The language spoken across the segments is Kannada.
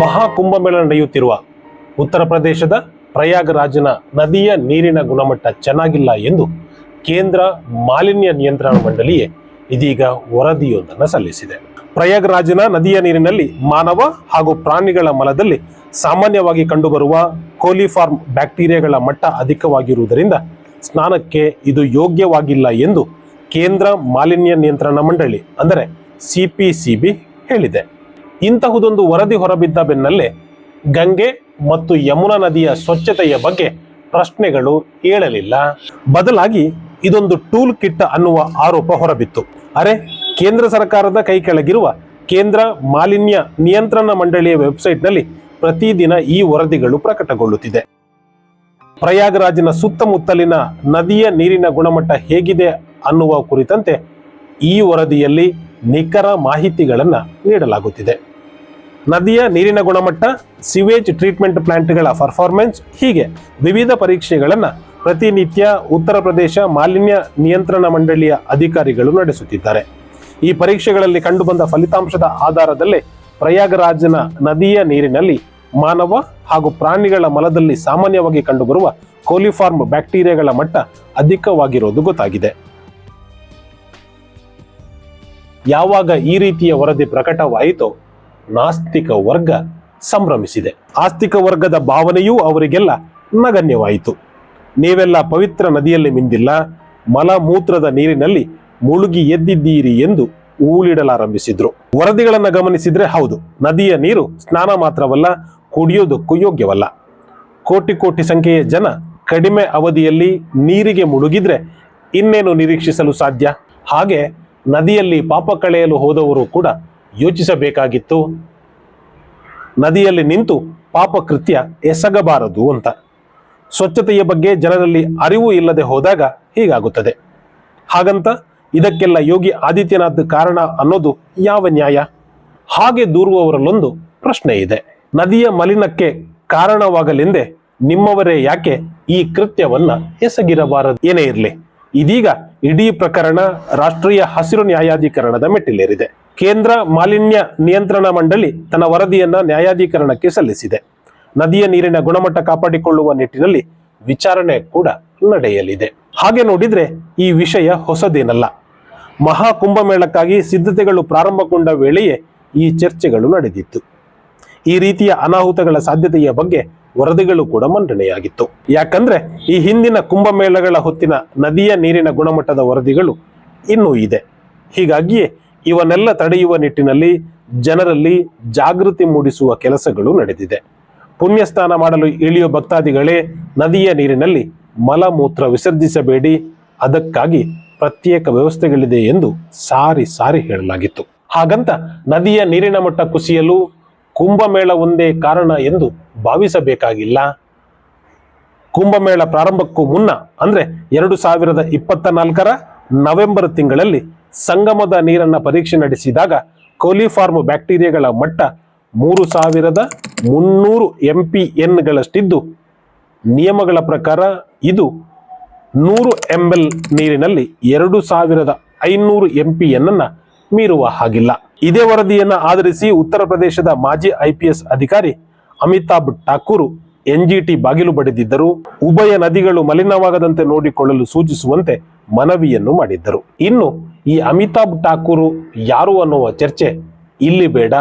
ಮಹಾಕುಂಭಮೇಳ ನಡೆಯುತ್ತಿರುವ ಉತ್ತರ ಪ್ರದೇಶದ ಪ್ರಯಾಗರಾಜನ ನದಿಯ ನೀರಿನ ಗುಣಮಟ್ಟ ಚೆನ್ನಾಗಿಲ್ಲ ಎಂದು ಕೇಂದ್ರ ಮಾಲಿನ್ಯ ನಿಯಂತ್ರಣ ಮಂಡಳಿಯೇ ಇದೀಗ ವರದಿಯೊಂದನ್ನು ಸಲ್ಲಿಸಿದೆ. ಪ್ರಯಾಗರಾಜನ ನದಿಯ ನೀರಿನಲ್ಲಿ ಮಾನವ ಹಾಗೂ ಪ್ರಾಣಿಗಳ ಮಲದಲ್ಲಿ ಸಾಮಾನ್ಯವಾಗಿ ಕಂಡುಬರುವ ಕೋಲಿಫಾರ್ಮ್ ಬ್ಯಾಕ್ಟೀರಿಯಾಗಳ ಮಟ್ಟ ಅಧಿಕವಾಗಿರುವುದರಿಂದ ಸ್ನಾನಕ್ಕೆ ಇದು ಯೋಗ್ಯವಾಗಿಲ್ಲ ಎಂದು ಕೇಂದ್ರ ಮಾಲಿನ್ಯ ನಿಯಂತ್ರಣ ಮಂಡಳಿ, ಅಂದರೆ ಸಿಪಿಸಿಬಿ ಹೇಳಿದೆ. ಇಂತಹುದೊಂದು ವರದಿ ಹೊರಬಿದ್ದ ಬೆನ್ನಲ್ಲೇ ಗಂಗೆ ಮತ್ತು ಯಮುನಾ ನದಿಯ ಸ್ವಚ್ಛತೆಯ ಬಗ್ಗೆ ಪ್ರಶ್ನೆಗಳು ಏಳಲಿಲ್ಲ. ಬದಲಾಗಿ ಇದೊಂದು ಟೂಲ್ ಕಿಟ್ ಅನ್ನುವ ಆರೋಪ ಹೊರಬಿತ್ತು. ಅರೆ, ಕೇಂದ್ರ ಸರ್ಕಾರದ ಕೈ ಕೆಳಗಿರುವ ಕೇಂದ್ರ ಮಾಲಿನ್ಯ ನಿಯಂತ್ರಣ ಮಂಡಳಿಯ ವೆಬ್ಸೈಟ್ನಲ್ಲಿ ಪ್ರತಿದಿನ ಈ ವರದಿಗಳು ಪ್ರಕಟಗೊಳ್ಳುತ್ತಿದೆ. ಪ್ರಯಾಗರಾಜಿನ ಸುತ್ತಮುತ್ತಲಿನ ನದಿಯ ನೀರಿನ ಗುಣಮಟ್ಟ ಹೇಗಿದೆ ಅನ್ನುವ ಕುರಿತಂತೆ ಈ ವರದಿಯಲ್ಲಿ ನಿಖರ ಮಾಹಿತಿಗಳನ್ನು ನೀಡಲಾಗುತ್ತಿದೆ. ನದಿಯ ನೀರಿನ ಗುಣಮಟ್ಟ ಸಿವೇಜ್ ಟ್ರೀಟ್ಮೆಂಟ್ ಪ್ಲಾಂಟ್ಗಳ ಪರ್ಫಾರ್ಮೆನ್ಸ್ ಹೀಗೆ ವಿವಿಧ ಪರೀಕ್ಷೆಗಳನ್ನು ಪ್ರತಿನಿತ್ಯ ಉತ್ತರ ಪ್ರದೇಶ ಮಾಲಿನ್ಯ ನಿಯಂತ್ರಣ ಮಂಡಳಿಯ ಅಧಿಕಾರಿಗಳು ನಡೆಸುತ್ತಿದ್ದಾರೆ. ಈ ಪರೀಕ್ಷೆಗಳಲ್ಲಿ ಕಂಡುಬಂದ ಫಲಿತಾಂಶದ ಆಧಾರದಲ್ಲೇ ಪ್ರಯಾಗರಾಜನ ನದಿಯ ನೀರಿನಲ್ಲಿ ಮಾನವ ಹಾಗೂ ಪ್ರಾಣಿಗಳ ಮಲದಲ್ಲಿ ಸಾಮಾನ್ಯವಾಗಿ ಕಂಡುಬರುವ ಕೋಲಿಫಾರ್ಮ್ ಬ್ಯಾಕ್ಟೀರಿಯಾಗಳ ಮಟ್ಟ ಅಧಿಕವಾಗಿರೋದು ಗೊತ್ತಾಗಿದೆ. ಯಾವಾಗ ಈ ರೀತಿಯ ವರದಿ ಪ್ರಕಟವಾಯಿತೋ ನಾಸ್ತಿಕ ವರ್ಗ ಸಂಭ್ರಮಿಸಿದೆ. ಆಸ್ತಿಕ ವರ್ಗದ ಭಾವನೆಯೂ ಅವರಿಗೆಲ್ಲ ನಗಣ್ಯವಾಯಿತು. ನೀವೆಲ್ಲ ಪವಿತ್ರ ನದಿಯಲ್ಲಿ ಮಿಂದಿಲ್ಲ, ಮಲ ಮೂತ್ರದ ನೀರಿನಲ್ಲಿ ಮುಳುಗಿ ಎದ್ದಿದ್ದೀರಿ ಎಂದು ಊಳಿಡಲಾರಂಭಿಸಿದ್ರು. ವರದಿಗಳನ್ನು ಗಮನಿಸಿದ್ರೆ ಹೌದು, ನದಿಯ ನೀರು ಸ್ನಾನ ಮಾತ್ರವಲ್ಲ, ಕುಡಿಯೋದಕ್ಕೂ ಯೋಗ್ಯವಲ್ಲ. ಕೋಟಿ ಕೋಟಿ ಸಂಖ್ಯೆಯ ಜನ ಕಡಿಮೆ ಅವಧಿಯಲ್ಲಿ ನೀರಿಗೆ ಮುಳುಗಿದ್ರೆ ಇನ್ನೇನು ನಿರೀಕ್ಷಿಸಲು ಸಾಧ್ಯ? ಹಾಗೆ ನದಿಯಲ್ಲಿ ಪಾಪ ಕಳೆಯಲು ಹೋದವರು ಕೂಡ ಯೋಚಿಸಬೇಕಾಗಿತ್ತು. ನದಿಯಲ್ಲಿ ನಿಂತು ಪಾಪ ಕೃತ್ಯ ಎಸಗಬಾರದು ಅಂತ. ಸ್ವಚ್ಛತೆಯ ಬಗ್ಗೆ ಜನರಲ್ಲಿ ಅರಿವು ಇಲ್ಲದೆ ಹೋದಾಗ ಹೀಗಾಗುತ್ತದೆ. ಹಾಗಂತ ಇದಕ್ಕೆಲ್ಲ ಯೋಗಿ ಆದಿತ್ಯನಾಥ್ ಕಾರಣ ಅನ್ನೋದು ಯಾವ ನ್ಯಾಯ? ಹಾಗೆ ದೂರುವವರಲ್ಲೊಂದು ಪ್ರಶ್ನೆ ಇದೆ. ನದಿಯ ಮಲಿನಕ್ಕೆ ಕಾರಣವಾಗಲೆಂದೇ ನಿಮ್ಮವರೇ ಯಾಕೆ ಈ ಕೃತ್ಯವನ್ನ ಎಸಗಿರಬಾರದು? ಏನೇ ಇರಲಿ, ಇದೀಗ ಇಡೀ ಪ್ರಕರಣ ರಾಷ್ಟ್ರೀಯ ಹಸಿರು ನ್ಯಾಯಾಧಿಕರಣದ ಮೆಟ್ಟಿಲೇರಿದೆ. ಕೇಂದ್ರ ಮಾಲಿನ್ಯ ನಿಯಂತ್ರಣ ಮಂಡಳಿ ತನ್ನ ವರದಿಯನ್ನ ನ್ಯಾಯಾಧಿಕರಣಕ್ಕೆ ಸಲ್ಲಿಸಿದೆ. ನದಿಯ ನೀರಿನ ಗುಣಮಟ್ಟ ಕಾಪಾಡಿಕೊಳ್ಳುವ ನಿಟ್ಟಿನಲ್ಲಿ ವಿಚಾರಣೆ ಕೂಡ ನಡೆಯಲಿದೆ. ಹಾಗೆ ನೋಡಿದ್ರೆ ಈ ವಿಷಯ ಹೊಸದೇನಲ್ಲ. ಮಹಾಕುಂಭಮೇಳಕ್ಕಾಗಿ ಸಿದ್ಧತೆಗಳು ಪ್ರಾರಂಭಗೊಂಡ ವೇಳೆಯೇ ಈ ಚರ್ಚೆಗಳು ನಡೆದಿತ್ತು. ಈ ರೀತಿಯ ಅನಾಹುತಗಳ ಸಾಧ್ಯತೆಯ ಬಗ್ಗೆ ವರದಿಗಳು ಕೂಡ ಮಂಡನೆಯಾಗಿತ್ತು. ಯಾಕಂದ್ರೆ ಈ ಹಿಂದಿನ ಕುಂಭಮೇಳಗಳ ಹೊತ್ತಿನ ನದಿಯ ನೀರಿನ ಗುಣಮಟ್ಟದ ವರದಿಗಳು ಇನ್ನೂ ಇದೆ. ಹೀಗಾಗಿಯೇ ಇವನ್ನೆಲ್ಲ ತಡೆಯುವ ನಿಟ್ಟಿನಲ್ಲಿ ಜನರಲ್ಲಿ ಜಾಗೃತಿ ಮೂಡಿಸುವ ಕೆಲಸಗಳು ನಡೆದಿದೆ. ಪುಣ್ಯಸ್ನಾನ ಮಾಡಲು ಇಳಿಯುವ ಭಕ್ತಾದಿಗಳೇ, ನದಿಯ ನೀರಿನಲ್ಲಿ ಮಲಮೂತ್ರ ವಿಸರ್ಜಿಸಬೇಡಿ. ಅದಕ್ಕಾಗಿ ಪ್ರತ್ಯೇಕ ವ್ಯವಸ್ಥೆಗಳಿದೆ ಎಂದು ಸಾರಿ ಸಾರಿ ಹೇಳಲಾಗಿತ್ತು. ಹಾಗಂತ ನದಿಯ ನೀರಿನ ಮಟ್ಟ ಕುಸಿಯಲು ಕುಂಭಮೇಳ ಒಂದೇ ಕಾರಣ ಎಂದು ಭಾವಿಸಬೇಕಾಗಿಲ್ಲ. ಕುಂಭಮೇಳ ಪ್ರಾರಂಭಕ್ಕೂ ಮುನ್ನ, ಅಂದ್ರೆ ಎರಡು ಸಾವಿರದ ಇಪ್ಪತ್ತ ನಾಲ್ಕರ ನವೆಂಬರ್ ತಿಂಗಳಲ್ಲಿ ಸಂಗಮದ ನೀರನ್ನು ಪರೀಕ್ಷೆ ನಡೆಸಿದಾಗ ಕೋಲಿಫಾರ್ಮ್ ಬ್ಯಾಕ್ಟೀರಿಯಾಗಳ ಮಟ್ಟ ಮೂರು ಸಾವಿರದ ಮುನ್ನೂರು ಎಂ ಪಿ ಎನ್ಗಳಷ್ಟಿದ್ದು ನಿಯಮಗಳ ಪ್ರಕಾರ ಇದು ನೂರು ಎಂ ಎಲ್ ನೀರಿನಲ್ಲಿ ಎರಡು ಸಾವಿರದ ಐನೂರು ಎಂ ಪಿ ಎನ್ನನ್ನು ಮೀರುವ ಹಾಗಿಲ್ಲ. ಇದೇ ವರದಿಯನ್ನು ಆಧರಿಸಿ ಉತ್ತರ ಪ್ರದೇಶದ ಮಾಜಿ ಐ ಪಿ ಎಸ್ ಅಧಿಕಾರಿ ಅಮಿತಾಬ್ ಠಾಕೂರ್ ಎನ್ಜಿಟಿ ಬಾಗಿಲು ಬಡಿದಿದ್ದರು. ಉಭಯ ನದಿಗಳು ಮಲಿನವಾಗದಂತೆ ನೋಡಿಕೊಳ್ಳಲು ಸೂಚಿಸುವಂತೆ ಮನವಿಯನ್ನು ಮಾಡಿದ್ದರು. ಇನ್ನು ಈ ಅಮಿತಾಬ್ ಠಾಕೂರ್ ಯಾರು ಅನ್ನುವ ಚರ್ಚೆ ಇಲ್ಲಿ ಬೇಡ.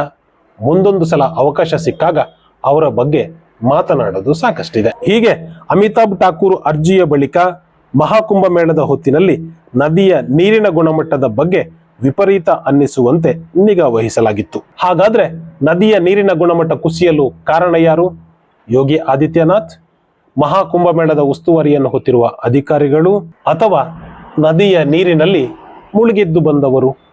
ಮುಂದೊಂದು ಸಲ ಅವಕಾಶ ಸಿಕ್ಕಾಗ ಅವರ ಬಗ್ಗೆ ಮಾತನಾಡೋದು ಸಾಕಷ್ಟಿದೆ. ಹೀಗೆ ಅಮಿತಾಬ್ ಠಾಕೂರ್ ಅರ್ಜಿಯ ಬಳಿಕ ಮಹಾಕುಂಭ ಮೇಳದ ಹೊತ್ತಿನಲ್ಲಿ ನದಿಯ ನೀರಿನ ಗುಣಮಟ್ಟದ ಬಗ್ಗೆ ವಿಪರೀತ ಅನ್ನಿಸುವಂತೆ ನಿಗಾ ವಹಿಸಲಾಗಿತ್ತು. ಹಾಗಾದ್ರೆ ನದಿಯ ನೀರಿನ ಗುಣಮಟ್ಟ ಕುಸಿಯಲು ಕಾರಣ ಯಾರು? ಯೋಗಿ ಆದಿತ್ಯನಾಥ್, ಮಹಾಕುಂಭ ಮೇಳದ ಉಸ್ತುವಾರಿಯನ್ನು ಹೊತ್ತಿರುವ ಅಧಿಕಾರಿಗಳು ಅಥವಾ ನದಿಯ ನೀರಿನಲ್ಲಿ ಮುಳುಗೆದ್ದು ಬಂದವರು.